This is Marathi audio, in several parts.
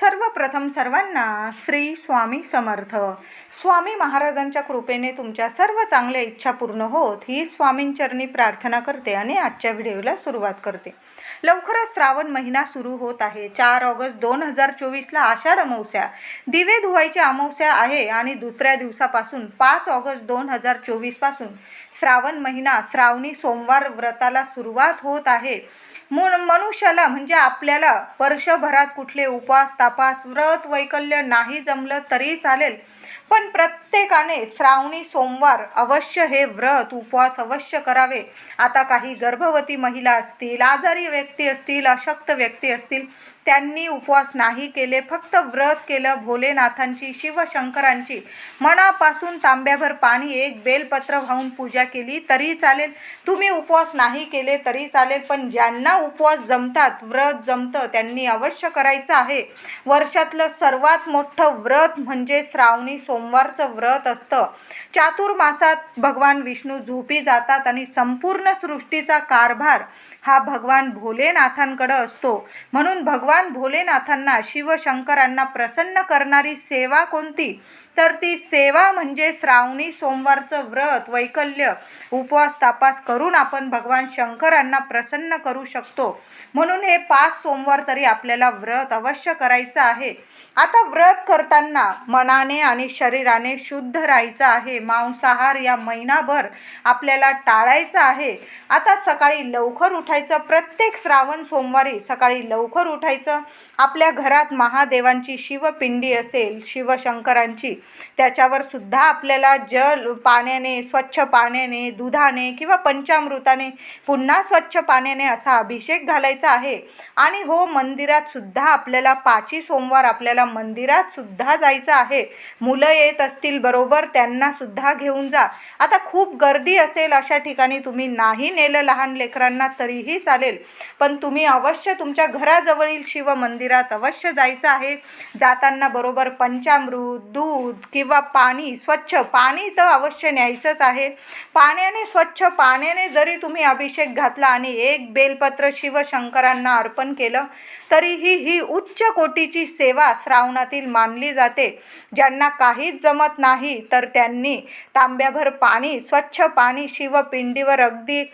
सर्वप्रथम सर्वांना श्री स्वामी समर्थ. स्वामी महाराजांच्या कृपेने तुमच्या सर्व चांगल्या इच्छा पूर्ण होत ही स्वामींचरणी प्रार्थना करते आणि आजच्या व्हिडिओला सुरुवात करते. लवकरच श्रावण महिना सुरू होत आहे. चार ऑगस्ट दोन हजार चोवीसला आषाढ अमावस्या. दिवे धुवायची अमावस्या आहे आणि दुसऱ्या दिवसापासून पाच ऑगस्ट दोन हजार चोवीसपासून श्रावण महिना श्रावणी सोमवार व्रताला सुरुवात होत आहे. मनुष्याला म्हणजे आपल्याला वर्षभरात कुठले उपवास तपास व्रत वैकल्य नाही जमलं तरी चालेल. पण प्रत्येकाने श्रावणी सोमवार अवश्य हे व्रत उपवास अवश्य करावे. आता काही गर्भवती महिला असतील आजारी व्यक्ती असतील अशक्त व्यक्ती असतील त्यांनी उपवास नाही केले फक्त व्रत केलं भोलेनाथांची शिवशंकरांची. मनापासून तांब्याभर पाणी एक बेलपत्र वाहून पूजा केली तरी चालेल. तुम्ही उपवास नाही केले तरी चालेल. पण ज्यांना उपवास जमतात व्रत जमतं त्यांनी अवश्य करायचं आहे. वर्षातलं सर्वात मोठं व्रत म्हणजे श्रावणी सोमवारचं व्रत असतं. चातुर्मासात भगवान विष्णू झोपी जातात आणि संपूर्ण सृष्टीचा कारभार हा भगवान भोलेनाथांकडं असतो. म्हणून भगवान भोलेनाथांना शिवशंकरांना प्रसन्न करणारी सेवा कोणती? तर ती सेवा म्हणजे श्रावणी सोमवारचं व्रत वैकल्य उपवास तापास करून आपण भगवान शंकरांना प्रसन्न करू शकतो. म्हणून हे पाच सोमवार तरी आपल्याला व्रत अवश्य करायचं आहे. आता व्रत करताना मनाने आणि शरीराने शुद्ध राहायचं आहे. मांसाहार या महिनाभर आपल्याला टाळायचं आहे. आता सकाळी लवकर उठायचं. प्रत्येक श्रावण सोमवारी सकाळी लवकर उठायचं. आपल्या घरात महादेवांची शिवपिंडी असेल शिवशंकरांची त्याच्यावर सुद्धा आपल्याला जल पाण्याने स्वच्छ पाण्याने दुधाने किंवा पंचामृताने पुन्हा स्वच्छ पाण्याने असा अभिषेक घालायचा आहे. आणि हो मंदिरात सुद्धा आपल्याला पाची सोमवार आपल्याला मंदिरात सुद्धा जायचं आहे. मुलं येत असतील बरोबर त्यांना सुद्धा घेऊन जा. आता खूप गर्दी असेल अशा ठिकाणी तुम्ही नाही नेलं लहान लेकरांना तरीही चालेल. पण तुम्ही अवश्य तुमच्या घराजवळील शिव मंदिरात अवश्य जायचं आहे. जाताना बरोबर पंचामृत दूध किंवा पाणी स्वच्छ पाणी तर अवश्य न्यायचंच आहे. पाण्याने स्वच्छ पाण्याने जरी तुम्ही अभिषेक घातला आणि एक बेलपत्र शिवशंकरांना अर्पण केलं तरीही ही उच्च कोटीची सेवा श्रावणातील मानली जाते. ज्यांना काहीच जमत नाही तर त्यांनी तांब्याभर पाणी स्वच्छ पाणी शिवपिंडीवर अगदी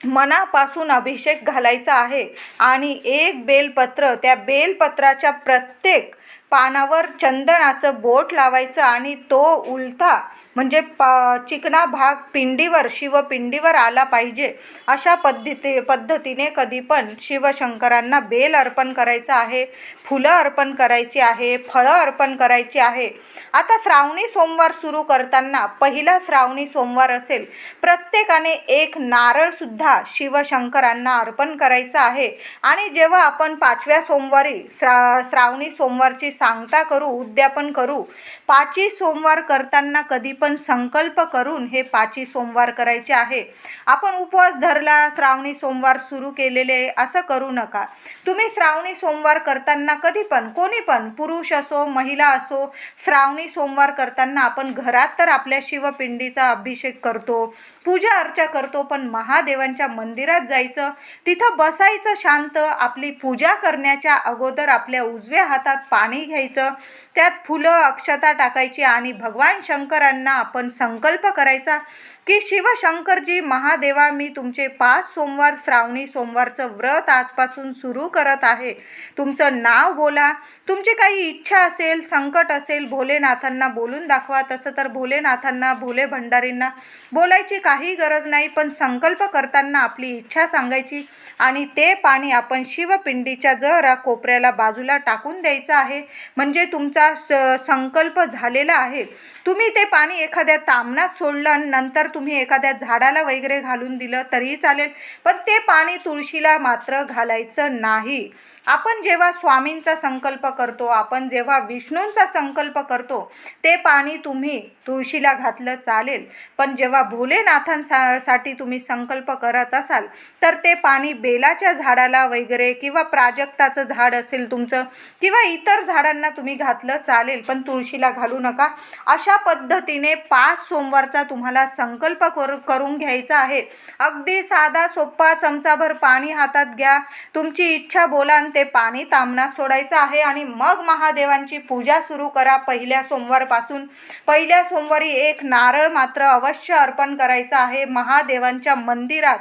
मनापासून अभिषेक घालायचा आहे. आणि एक बेलपत्र त्या बेलपत्राच्या प्रत्येक पानावर चंदनाचं बोट लावायचं आणि तो उलथा म्हणजे प चिकना भाग पिंडीवर शिवपिंडीवर आला पाहिजे. अशा पद्धती पद्धतीने कधी पण शिवशंकरांना बेल अर्पण करायचं आहे फुलं अर्पण करायची आहे फळं अर्पण करायची आहे. आता श्रावणी सोमवार सुरू करताना पहिला श्रावणी सोमवार असेल. प्रत्येकाने एक नारळसुद्धा शिवशंकरांना अर्पण करायचं आहे. आणि जेव्हा आपण पाचव्या सोमवारी श्रा श्रावणी सोमवारची सांगता करू उद्यापन करू पाची सोमवार करताना कधी पण संकल्प करून हे पाची सोमवार करायचे आहे. आपण उपवास धरला श्रावणी सोमवार सुरू केलेले असं करू नका. तुम्ही श्रावणी सोमवार करताना कधी पण कोणी पण पुरुष असो महिला असो श्रावणी सोमवार करताना आपण घरात तर आपल्या शिवपिंडीचा अभिषेक करतो पूजा अर्चा करतो पण महादेवांच्या मंदिरात जायचं तिथं बसायचं शांत आपली पूजा करण्याच्या अगोदर आपल्या उजव्या हातात पाणी घ्यायचं त्यात फुलं अक्षता टाकायची आणि भगवान शंकरांना आपण संकल्प करायचा की शिवशंकरजी महादेवा मी तुमचे पाच सोमवार श्रावणी सोमवारचं व्रत आजपासून सुरू करत आहे. तुमचं नाव बोला. तुमची काही इच्छा असेल संकट असेल भोलेनाथांना बोलून दाखवा. तसं तर भोलेनाथांना भोले भंडारींना बोलायची काही गरज नाही पण संकल्प करताना आपली इच्छा सांगायची आणि ते पाणी आपण शिवपिंडीच्या जरा कोपऱ्याला बाजूला टाकून द्यायचं आहे. म्हणजे तुमचा स संकल्प झालेला आहे. तुम्ही ते पाणी एखाद्या तामणात सोडलं आणि नंतर तुम्ही एखाद्या झाडाला वगैरे घालून दिलं तरीही चालेल. पण ते पाणी तुळशीला मात्र घालायचं नाही. आपण जेव्हा स्वामींचा संकल्प करतो आपण जेव्हा विष्णूंचा संकल्प करतो ते पाणी तुम्ही तुळशीला घातलं चालेल. पण जेव्हा भोलेनाथांसा साठी तुम्ही संकल्प करत असाल तर ते पाणी बेलाच्या झाडाला वगैरे किंवा प्राजक्ताचं झाड असेल तुमचं किंवा इतर झाडांना तुम्ही घातलं चालेल पण तुळशीला घालू नका. अशा पद्धतीने पाच सोमवारचा तुम्हाला संकल्प कर करून घ्यायचा आहे. अगदी साधा सोप्पा चमचाभर पाणी हातात घ्या. तुमची इच्छा बोला आणि ते पाणी तामणात सोडायचं आहे आणि मग महादेवांची पूजा सुरू करा. पहिल्या सोमवारपासून पहिल्या सोमवारी एक नारळ मात्र अवश्य अर्पण करायचं आहे. महादेवांच्या मंदिरात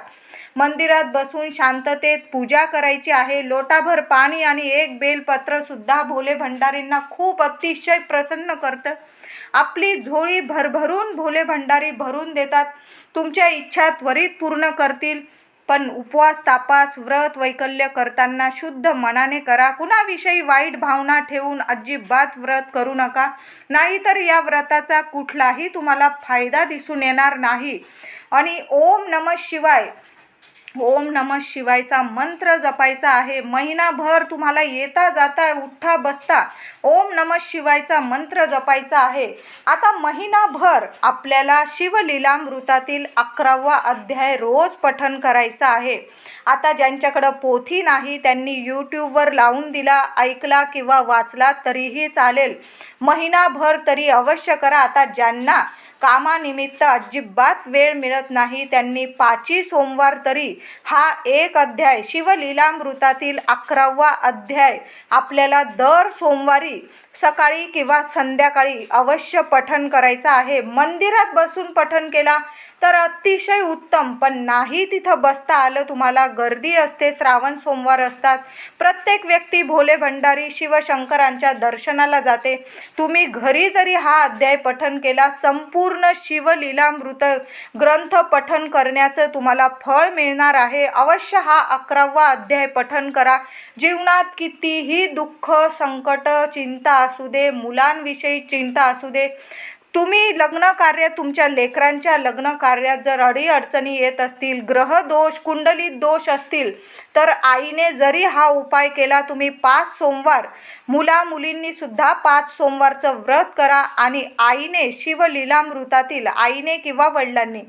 मंदिरात बसून शांततेत पूजा करायची आहे. लोटाभर पाणी आणि एक बेलपत्र सुद्धा भोले भंडारींना खूप अतिशय प्रसन्न करतं. आपली झोळी भरभरून भोले भंडारी भरून देतात. तुमच्या इच्छा त्वरित पूर्ण करतील. पण उपवास तापास व्रत वैकल्य करताना शुद्ध मनाने करा. कुणाविषयी वाईट भावना ठेवून अजिबात व्रत करू नका. नाहीतर या व्रताचा कुठलाही तुम्हाला फायदा दिसून येणार नाही. आणि ओम नम शिवाय ओम नम शिवायचा मंत्र जपायचा आहे. महिनाभर तुम्हाला येता जाता उठता बसता ओम नम शिवायचा मंत्र जपायचा आहे. आता महिनाभर आपल्याला शिवलीलामृतातील अकरावा अध्याय रोज पठन करायचा आहे. आता ज्यांच्याकडं पोथी नाही त्यांनी यूट्यूबवर लावून दिला ऐकला किंवा वाचला तरीही चालेल. महिनाभर तरी अवश्य करा. आता ज्यांना कामानिमित्त अजिबात वेळ मिळत नाही. त्यांनी पाची सोमवार तरी हा एक अध्याय शिवलीलामृतातील अकरावा अध्याय आपल्याला दर सोमवारी सकाळी किंवा संध्याकाळी अवश्य पठन करायचं आहे. मंदिरात बसून पठन केला तर अतिशय उत्तम. पण नाही तिथं बसता आलं तुम्हाला गर्दी असते. श्रावण सोमवार असतात. प्रत्येक व्यक्ती भोले भंडारी शिवशंकरांच्या दर्शनाला जाते. तुम्ही घरी जरी हा अध्याय पठन केला संपूर्ण शिवलीलामृत ग्रंथ पठन करण्याचं तुम्हाला फळ मिळणार आहे. अवश्य हा अकरावा अध्याय पठन करा. जीवनात कितीही दुःख संकट चिंता असू दे मुलांविषयी चिंता असू दे तुम्ही लग्न कार्य तुमच्या लेकरांच्या लग्न कार्यात जर अडीअडचणी येत असतील ग्रह दोष कुंडलीत दोष असतील तर आईने जरी हा उपाय केला तुम्ही पाच सोमवार मुला मुलींनी सुद्धा पाच सोमवारचं व्रत करा आणि आईने शिवलीलामृतातील आईने किंवा वडिलांनी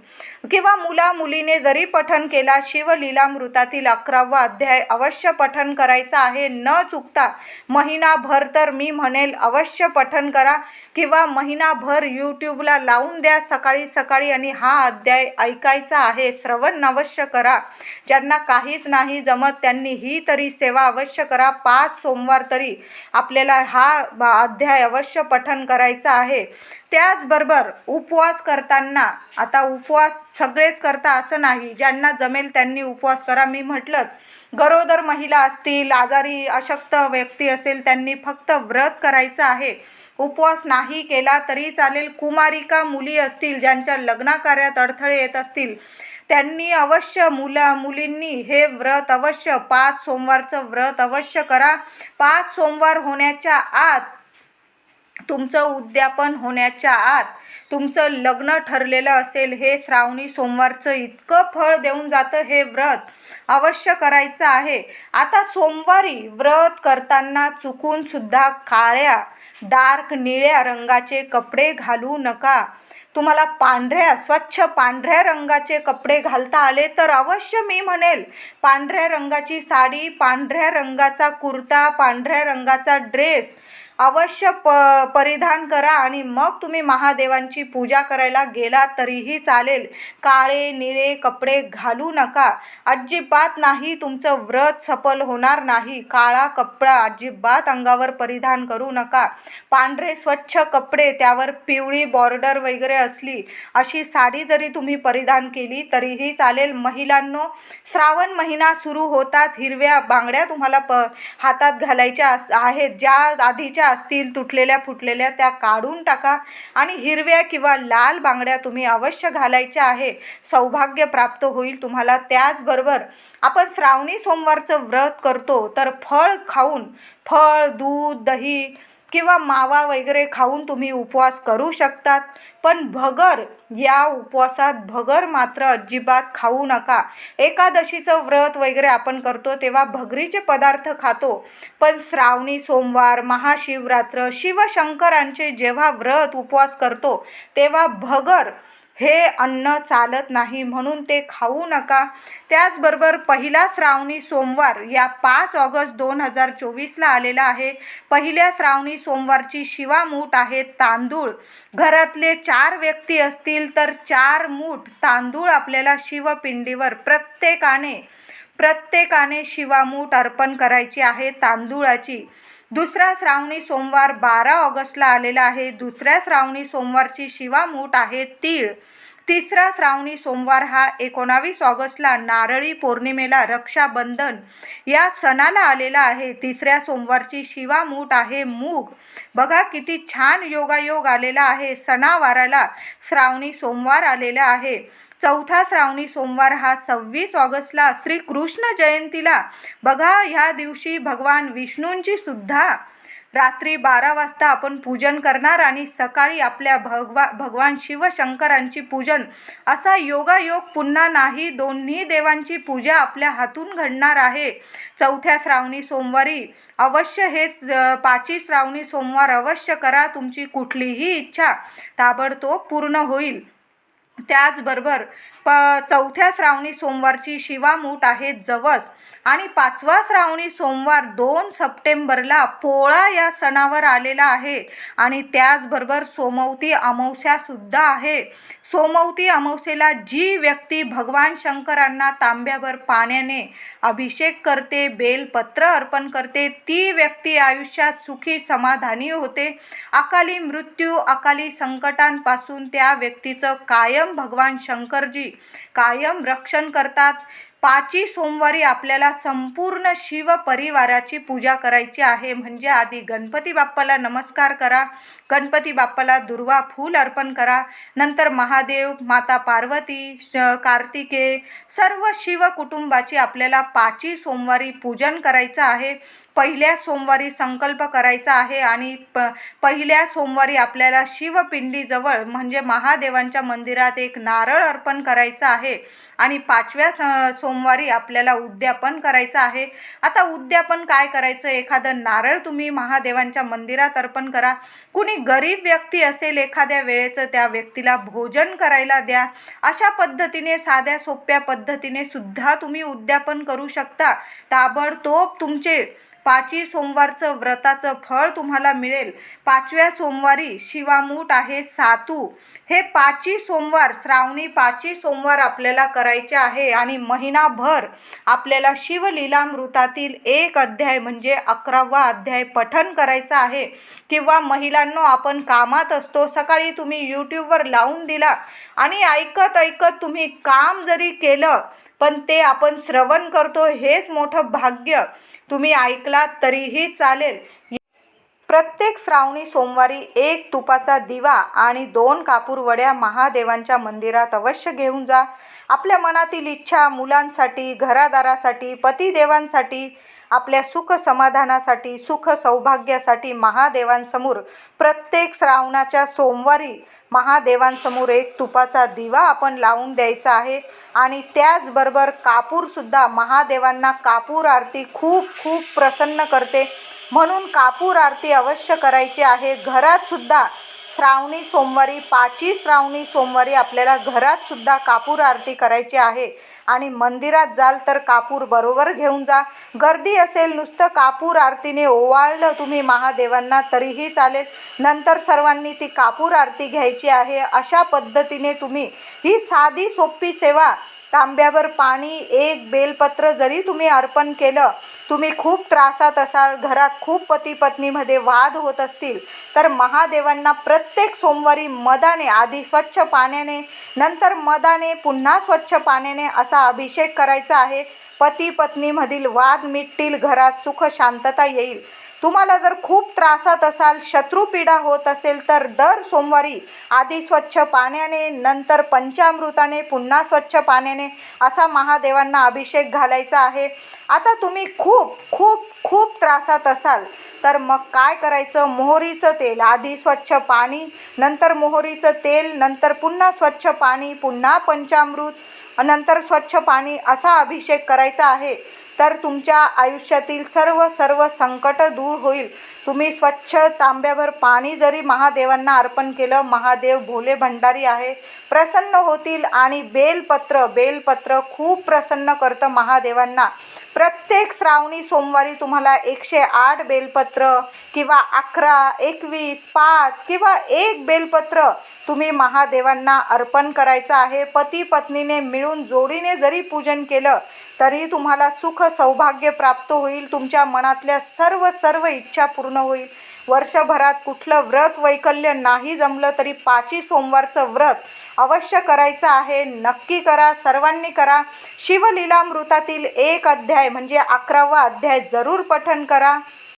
किंवा मुला मुलीने जरी पठन केला शिवलीलामृतातील अकरावा अध्याय अवश्य पठन करायचा आहे. न चुकता महिनाभर तर मी म्हणेल अवश्य पठन करा किंवा महिनाभर यूट्यूबला लावून द्या सकाळी सकाळी आणि हा अध्याय ऐकायचा आहे. श्रवण अवश्य करा. ज्यांना काहीच नाही जमत त्यांनी ही तरी सेवा अवश्य करा. पाच सोमवार तरी आपल्याला हा अध्याय अवश्य पठन करायचा आहे. त्याचबरोबर उपवास करताना आता उपवास सगळेच करता असं नाही ज्यांना जमेल त्यांनी उपवास करा. मी म्हटलंच गरोदर महिला असतील आजारी अशक्त व्यक्ती असेल त्यांनी फक्त व्रत करायचं आहे. उपवास नाही केला तरी चालेल. कुमारिका मुली असतील ज्यांच्या लग्नाकार्यात अडथळे येत असतील त्यांनी अवश्य मुला मुलींनी हे व्रत अवश्य पाच सोमवारचं व्रत अवश्य करा. पाच सोमवार होण्याच्या आत तुमचं उद्यापन होण्याच्या आत तुमचं लग्न ठरलेलं असेल हे श्रावणी सोमवारचं इतकं फळ देऊन जातं हे व्रत अवश्य करायचं आहे. आता सोमवारी व्रत करताना चुकूनसुद्धा काळ्या डार्क निळ्या रंगाचे कपडे घालू नका. तुम्हाला पांढऱ्या स्वच्छ पांढऱ्या रंगाचे कपडे घालता आले तर अवश्य मी म्हणेल. पांढऱ्या रंगाची साडी पांढऱ्या रंगाचा कुर्ता पांढऱ्या रंगाचा ड्रेस अवश्य प परिधान करा आणि मग तुम्ही महादेवांची पूजा करायला गेला तरीही चालेल. काळे निळे कपडे घालू नका. अजिबात नाही तुमचं व्रत सफल होणार नाही. काळा कपडा अजिबात अंगावर परिधान करू नका. पांढरे स्वच्छ कपडे त्यावर पिवळी बॉर्डर वगैरे असली अशी साडी जरी तुम्ही परिधान केली तरीही चालेल. महिलांनो श्रावण महिना सुरू होताच हिरव्या बांगड्या तुम्हाला प हातात घालायच्या आहेत. ज्या आधीच्या असतील तुटलेल्या फुटलेल्या त्या काढून टाका आणि हिरव्या किंवा लाल बांगड्या तुम्ही अवश्य घालायच्या आहे. सौभाग्य प्राप्त होईल तुम्हाला. त्याचबरोबर आपण श्रावणी सोमवारचं व्रत करतो तर फळ खाऊन फळ दूध दही किंवा मावा वगैरे खाऊन तुम्ही उपवास करू शकतात. पण भगर या उपवासात भगर मात्र अजिबात खाऊ नका. एकादशीचं व्रत वगैरे आपण करतो तेव्हा भगरीचे पदार्थ खातो. पण श्रावणी सोमवार महाशिवरात्र शिवशंकरांचे जेव्हा व्रत उपवास करतो तेव्हा भगर हे अन्न चालत नाही म्हणून ते खाऊ नका. त्याचबरोबर पहिला श्रावणी सोमवार या पाच ऑगस्ट दोन हजार चोवीसला आलेला आहे. पहिल्या श्रावणी सोमवारची शिवामूठ आहे तांदूळ. घरातले चार व्यक्ती असतील तर चार मूठ तांदूळ आपल्याला शिवपिंडीवर प्रत्येकाने प्रत्येकाने शिवामूठ अर्पण करायची आहे तांदूळाची. दुसरा श्रावणी सोमवार बारा ऑगस्टला आलेला आहे. दुसऱ्या श्रावणी सोमवारची शिवामूठ आहे तीळ. तिसरा श्रावणी सोमवार हा एकोणावीस ऑगस्टला नारळी पौर्णिमेला रक्षाबंधन या सणाला आलेला आहे. तिसऱ्या सोमवारची शिवामूठ आहे मूग. बघा किती छान योगायोग आलेला आहे. सणावाराला श्रावणी सोमवार आलेला आहे. चौथा श्रावणी सोमवार हा सव्वीस ऑगस्टला श्रीकृष्ण जयंतीला. बघा ह्या दिवशी भगवान विष्णूंची सुद्धा रात्री बारा वाजता आपण पूजन करणार आणि सकाळी आपल्या भगवा भगवान शिवशंकरांची पूजन. असा योगायोग पुन्हा नाही दोन्ही देवांची पूजा आपल्या हातून घडणार आहे. चौथ्या श्रावणी सोमवारी. अवश्य हेच अ, पाची श्रावणी सोमवार अवश्य करा तुमची कुठलीही इच्छा. ताबडतोब पूर्ण होईल. त्याचबरोबर प चौथ्या श्रावणी सोमवारची शिवामूठ आहे जवस. आणि पाचवा श्रावणी सोमवार दोन सप्टेंबरला पोळा या सणावर आलेला आहे. आणि त्याचबरोबर सोमवती अमावस्यासुद्धा आहे. सोमवती अमावस्येला जी व्यक्ती भगवान शंकरांना तांब्यावर पाण्याने अभिषेक करते बेलपत्र अर्पण करते ती व्यक्ती आयुष्यात सुखी समाधानी होते. अकाली मृत्यू अकाली संकटांपासून त्या व्यक्तीचं कायम भगवान शंकरजी कायम रक्षण करतात. पाची सोमवारी आपल्याला संपूर्ण शिव परिवाराची पूजा करायची आहे. म्हणजे आधी गणपती बाप्पाला नमस्कार करा. गणपती बाप्पाला दुर्वा फूल अर्पण करा. नंतर महादेव माता पार्वती कार्तिके कार्तिकेय सर्व शिव कुटुंबाची आपल्याला पाची सोमवारी पूजन करायचं आहे. पहिल्या सोमवारी संकल्प करायचा आहे आणि प पहिल्या सोमवारी आपल्याला शिवपिंडीजवळ म्हणजे महादेवांच्या मंदिरात एक नारळ अर्पण करायचं आहे आणि पाचव्या स सोमवारी आपल्याला उद्यापन करायचं आहे. आता उद्यापन काय करायचं? एखादं नारळ तुम्ही महादेवांच्या मंदिरात अर्पण करा. कुणी गरीब व्यक्ती असेल एखाद्या वेळेचं त्या व्यक्तीला भोजन करायला द्या. अशा पद्धतीने साध्या सोप्या पद्धतीने सुद्धा तुम्ही उद्यापन करू शकता. ताबडतोब तुमचे पाची सोमवारचं व्रताचं फळ तुम्हाला मिळेल. पाचव्या सोमवारी शिवामूठ आहे सातू. हे पाची सोमवार श्रावणी पाची सोमवार आपल्याला करायचे आहे आणि महिनाभर आपल्याला शिवलीलामृतातील एक अध्याय म्हणजे अकरावा अध्याय पठन करायचा आहे. किंवा महिलांनो आपण कामात असतो सकाळी तुम्ही यूट्यूबवर लावून दिला आणि ऐकत ऐकत तुम्ही काम जरी केलं पण ते आपण श्रवण करतो हेच मोठं भाग्य. तुम्ही ऐकलात तरीही चालेल. प्रत्येक श्रावणी सोमवारी एक तुपाचा दिवा आणि दोन कापूर वड्या महादेवांच्या मंदिरात अवश्य घेऊन जा. आपल्या मनातील इच्छा मुलांसाठी घरादारासाठी पतिदेवांसाठी आपल्या सुख समाधानासाठी सुख सौभाग्यासाठी महादेवांसमोर प्रत्येक श्रावणाच्या सोमवारी महादेवांसमोर एक तुपाचा दिवा आपण लावून द्यायचा आहे. आणि त्याचबरोबर कापूरसुद्धा महादेवांना कापूर आरती खूप खूप प्रसन्न करते. म्हणून कापूर आरती अवश्य करायची आहे. घरातसुद्धा श्रावणी सोमवारी पाची श्रावणी सोमवारी आपल्याला घरातसुद्धा कापूर आरती करायची आहे. आणि मंदिरात जाल तर कापूर बरोबर घेऊन जा. गर्दी असेल नुसतं कापूर आरतीने ओवाळलं तुम्ही महादेवांना तरीही चालेल. नंतर सर्वांनी ती कापूर आरती घ्यायची आहे. अशा पद्धतीने तुम्ही ही साधी सोपी सेवा तांब्यावर पाणी एक बेलपत्र जरी तुम्ही अर्पण केलं तुम्ही खूप त्रासात असाल घरात खूप पती पत्नीमध्ये वाद होत असतील तर महादेवांना प्रत्येक सोमवारी मदाने आधी स्वच्छ पाण्याने नंतर मदाने पुन्हा स्वच्छ पाण्याने असा अभिषेक करायचा आहे. पती पत्नीमधील वाद मिटतील घरात सुख शांतता येईल. तुम्हाला जर खूप त्रासात असाल शत्रुपीडा होत असेल तर दर सोमवारी आधी स्वच्छ पाण्याने नंतर पंचामृताने पुन्हा स्वच्छ पाण्याने असा महादेवांना अभिषेक घालायचा आहे. आता तुम्ही खूप खूप खूप त्रासात असाल तर मग काय करायचं? मोहरीचं तेल. आधी स्वच्छ पाणी नंतर मोहरीचं तेल नंतर पुन्हा स्वच्छ पाणी पुन्हा पंचामृत नंतर स्वच्छ पाणी असा अभिषेक करायचा आहे. तर तुमच्या आयुष्यातील सर्व सर्व संकट दूर होईल. तुम्ही स्वच्छ तांब्याभर पाणी जरी महादेवांना अर्पण केलं महादेव भोले भंडारी आहे प्रसन्न होतील आणि बेलपत्र बेलपत्र खूप प्रसन्न करतं महादेवांना. प्रत्येक श्रावणी सोमवारी तुम्हाला एकशे आठ बेलपत्र किंवा अकरा एकवीस पाच किंवा एक बेलपत्र तुम्ही महादेवांना अर्पण करायचं आहे. पती पत्नीने मिळून जोडीने जरी पूजन केलं तरी तुम्हाला सुख सौभाग्य प्राप्त होईल तुमच्या मनातल्या सर्व सर्व इच्छा पूर्ण होईल. वर्षभरात कुठलं व्रत वैकल्य नाही जमलं तरी पाची सोमवारचं व्रत अवश्य करायचं आहे. नक्की करा सर्वांनी करा. शिवलीलामृतातील एक अध्याय म्हणजे अकरावा अध्याय जरूर पठन करा.